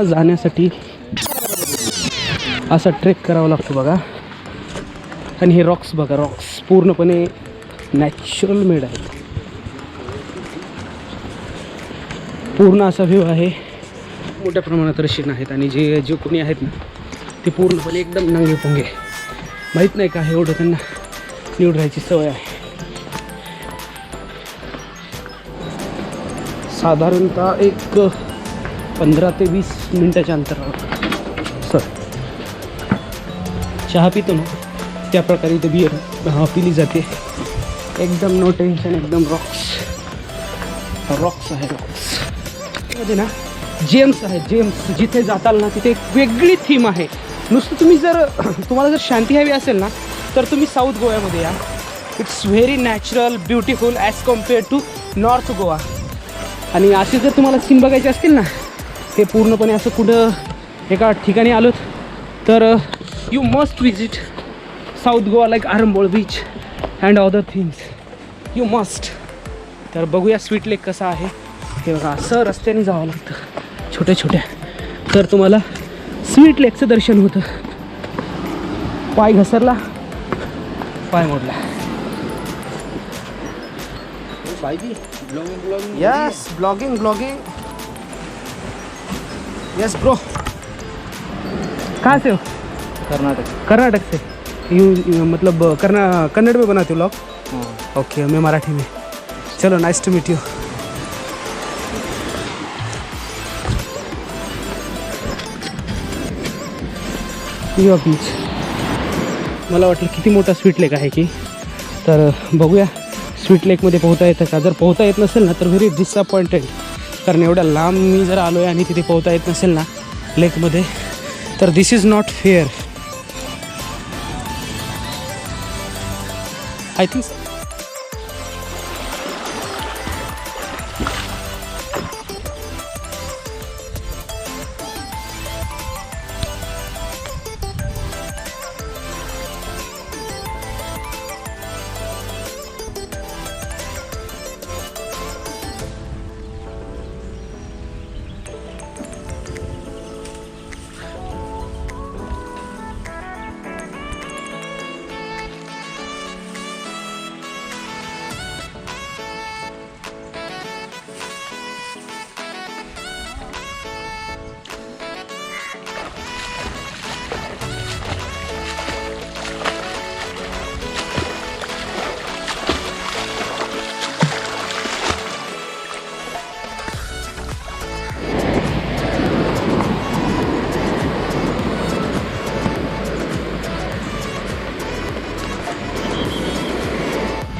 गोव्याला जाण्यासाठी असा ट्रेक करावा लागतो बघा. आणि हे रॉक्स बघा रॉक्स पूर्णपणे नॅचरल मेड आहेत. पूर्ण असा व्ह्यू आहे. मोठ्या प्रमाणात रशियन आहेत आणि जे जे कोणी आहेत ना ते पूर्णपणे एकदम नंगे पुंगे. माहीत नाही का एवढं त्यांना निवडायची सवय आहे. साधारणतः एक पंधरा ते वीस मिनटाच्या अंतरावर. सर. चहा पितो ना त्या प्रकारे इथे बिअर हा पिली जाते. एकदम नो टेन्शन एकदम रॉक्स रॉक्स आहे रॉक्समध्ये ना जेम्स आहे जेम्स जिथे जाताल ना तिथे एक वेगळी थीम आहे. नुसतं तुम्ही जर तुम्हाला जर शांती हवी असेल ना तर तुम्ही साऊथ गोव्यामध्ये या. It's very natural beautiful as compare to north Goa. आणि असे जर तुम्हाला सीन बघायचे असतील ना हे पूर्णपणे असं कुठं एका ठिकाणी आलोत. तर you must visit south Goa like Arambol beach and other things you must तर बघूया स्वीट लेक कसा आहे. हे बघा असं रस्त्याने जावं लागतं. छोट्या छोट्या. तर तुम्हाला स्वीट लेकचं दर्शन होतं. पाय घसरला. पाय मोडला. Yes blogging blogging yes bro कहाँ से हो? कर्नाटक. कर्नाटक से? यू यू- मतलब कर्ना कन्नड़ में बनाते हो ब्लॉग ओके मैं मराठी में. चलो नाइस टू मीट यू युवा बीच मला वाटलं किती मोठा स्वीट लेक आहे की? तर बघूया. स्वीट लेकमध्ये पोहता येतं का? जर पोहता येत नसेल ना तर व्हेरी डिसअपॉइंटेड कारण एवढ्या लांब मी जर आलो आहे आणि तिथे पोहता येत नसेल ना लेकमध्ये तर this is not fair I think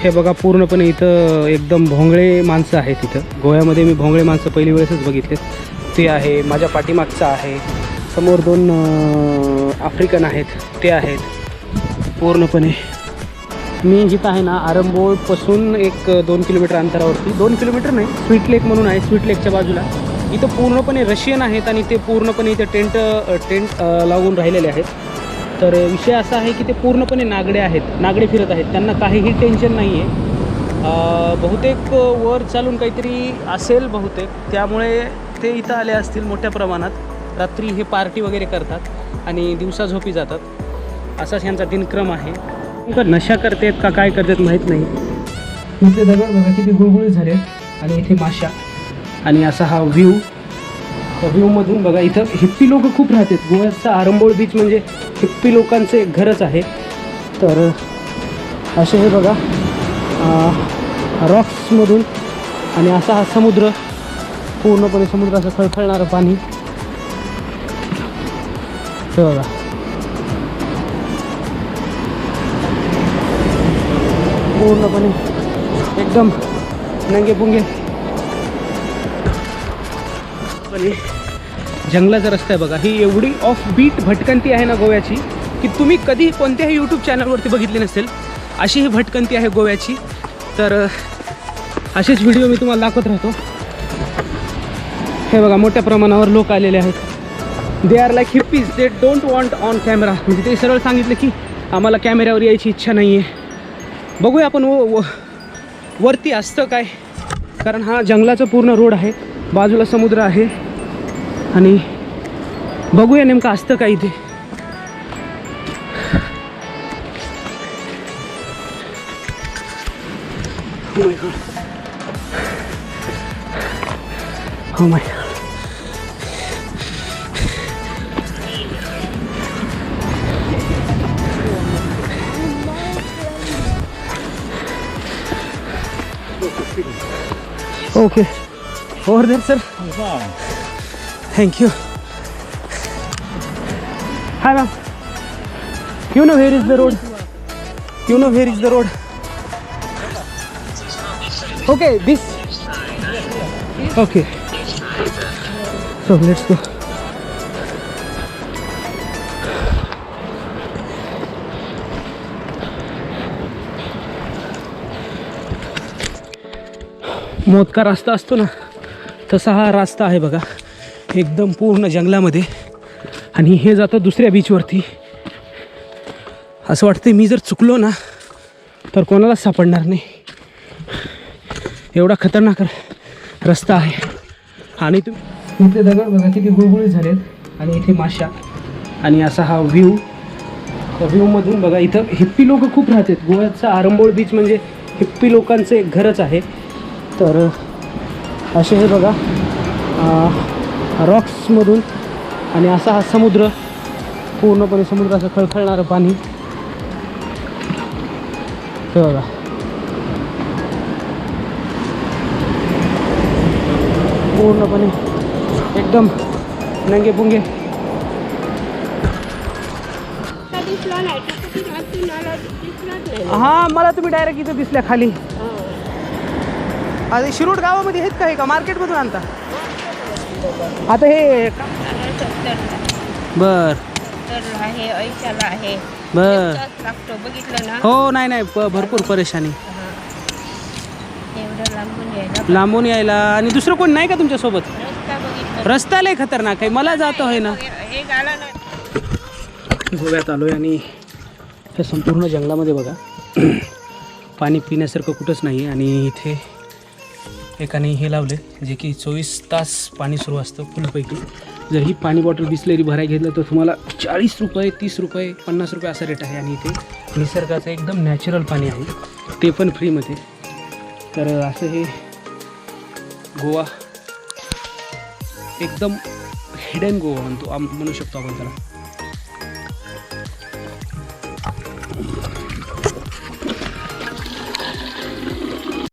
हे बघा पूर्णपणे इथं एकदम भोंगळे माणसं आहेत इथं. गोव्यामध्ये मी भोंगळे माणसं पहिली वेळेसच बघितले. ते आहे माझ्या पाठीमागचं आहे. समोर दोन आफ्रिकन आहेत. ते आहेत. पूर्णपणे. मी जिथं आहे ना आरंबोळपासून एक दोन किलोमीटर अंतरावरती. दोन किलोमीटर नाही स्वीट लेक म्हणून आहे स्वीट लेकच्या बाजूला. इथं पूर्णपणे रशियन आहेत आणि ते पूर्णपणे इथं टेंट टेंट लागून राहिलेले आहेत. तर विषय असा आहे की ते पूर्णपणे नागडे आहेत नागडे फिरत आहेत. त्यांना काहीही टेन्शन नाही आहे बहुतेक वर चालून काहीतरी असेल बहुतेक. त्यामुळे ते इथं आले असतील मोठ्या प्रमाणात. रात्री हे पार्टी वगैरे करतात आणि दिवसा झोपी जातात. असाच यांचा दिनक्रम आहे. नशा करतात का काय करतात माहीत नाही. इथे दगड बघा किती गुळगुळीत झाले आणि इथे माशा. आणि असा हा व्ह्यू व्ह्यूमधून बघा इथं हिप्पी लोक खूप राहतात. गोव्याचा आरंबोळ बीच म्हणजे हिप्पी लोकांचं एक घरच आहे. तर असे हे बघा रॉक्समधून आणि असा हा समुद्र पूर्णपणे समुद्राचं खळखळणारं पाणी. हे बघा. पूर्णपणे एकदम नंगे पुंगे. आणि जंगलाचा रस्ता आहे बघा. ही एवढी ऑफ बीट भटकंती आहे ना गोव्याची की तुम्ही कधी कोणत्याही यूट्यूब चॅनलवरती बघितली नसेल अशी ही भटकंती आहे गोव्याची. तर असेच व्हिडिओ मी तुम्हाला दाखवत राहतो. हे बघा मोठ्या प्रमाणावर लोक आलेले आहेत. They are like hippies they don't want on camera म्हणजे ते सरळ सांगितलं की आम्हाला कॅमेऱ्यावर यायची इच्छा नाही आहे बघूया आपण व व- वरती असतं काय? कारण हा जंगलाचा पूर्ण रोड आहे. बाजूला समुद्र आहे. आणि बघूया नेमकं असतं का इथे. हो my okay Over there, sir. Thank you. Hi, ma'am. You know where is the road? You know where is the road? Okay, this. Okay. So let's go. मोदका रस्ता असतो ना तसा हा रस्ता आहे बघा. एकदम पूर्ण जंगलामध्ये. आणि हे जातं दुसऱ्या बीचवरती असं वाटतं मी जर चुकलो ना तर कोणालाच सापडणार नाही. एवढा खतरनाक रस्ता आहे. आणि तुम्ही इथले दगड बघा किती गुळगुळीत झालेत. आणि इथे माशा आणि असा हा व्ह्यू व्ह्यूमधून बघा इथं हिप्पी लोक खूप राहतात. गोव्याचा आरंबोळ बीच म्हणजे हिप्पी लोकांचं एक घरच आहे. तर असे हे बघा रॉक्समधून आणि असा हा समुद्र पूर्णपणे समुद्राचं खळखळणारं पाणी. हे बघा. पूर्णपणे एकदम नंगे पुंगे हा मला तुम्ही डायरेक्ट इथं दिसल्या खाली. आता शिरूड गावामध्ये आहेत का हे का? मार्केटमधून आणता? आता हे बर. आहे ऐंशाला आहे. बर. तास लागतो बघितलं ना? हो नाही नाही प- भरपूर परेशानी. एवढं लांबून यायला लांबून यायला. आणि दुसरं कोण नाही का तुमच्यासोबत? रस्ता बघितलं. रस्ता लय खतरनाक आहे. मला जातो आहे ना हे गाला ना. गोव्यात आलो आहे आणि त्या संपूर्ण जंगलामध्ये बघा. पाणी पिण्यासारखं कुठंच नाही आणि इथे एकाने हे लावले जे की चोवीस तास पाणी सुरू असतं फुलपैकी. जर ही पाणी बॉटल बिसलेरी भरायला घेतलं तर तुम्हाला चाळीस रुपये तीस रुपये पन्नास रुपये असा रेट आहे. आणि इथे निसर्गाचं एकदम नॅचरल पाणी आहे. ते पण फ्रीमध्ये तर असं हे गोवा एकदम हिडन गोवा म्हणतो आम- म्हणू शकतो आपण त्याला.